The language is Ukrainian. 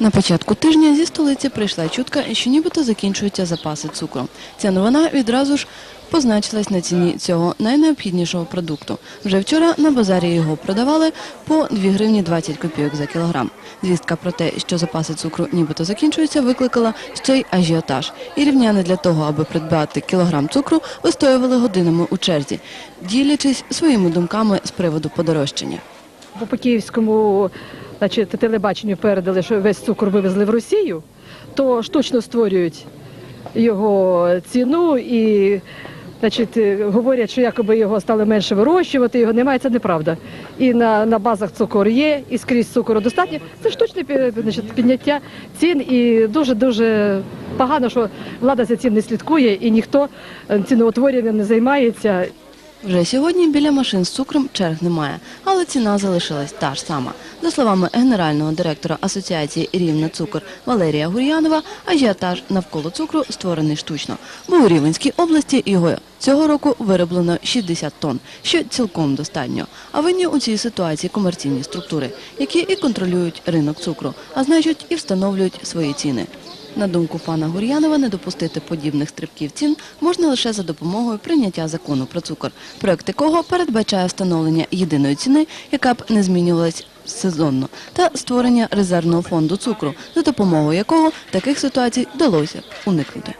На початку тижня зі столиці прийшла чутка, що нібито закінчуються запаси цукру. Ця новина відразу ж позначилась на ціні цього найнеобхіднішого продукту. Вже вчора на базарі його продавали по 2 гривні 20 копійок за кілограм. Звістка про те, що запаси цукру нібито закінчуються, викликала ще й ажіотаж. І рівняни для того, аби придбати кілограм цукру, вистоювали годинами у черзі, ділячись своїми думками з приводу подорожчання. По київському значить, телебаченню передали, що весь цукор вивезли в Росію, то штучно створюють його ціну і значить, говорять, що якоби його стали менше вирощувати, його немає, це неправда. І на, на базах цукор є, і скрізь цукору достатньо. Це штучне значить, підняття цін і дуже-дуже погано, що влада за цим не слідкує і ніхто ціноутворенням не займається. Вже сьогодні біля машин з цукром черг немає, але ціна залишилась та ж сама. За словами генерального директора Асоціації Рівне цукор Валерія Гур'янова, ажіотаж навколо цукру створений штучно, бо у Рівенській області його цього року вироблено 60 тонн, що цілком достатньо. А винні у цій ситуації комерційні структури, які і контролюють ринок цукру, а значить і встановлюють свої ціни. На думку пана Гур'янова, не допустити подібних стрибків цін можна лише за допомогою прийняття закону про цукор, проект якого передбачає встановлення єдиної ціни, яка б не змінювалась сезонно, та створення резервного фонду цукру, за допомогою якого таких ситуацій вдалося уникнути.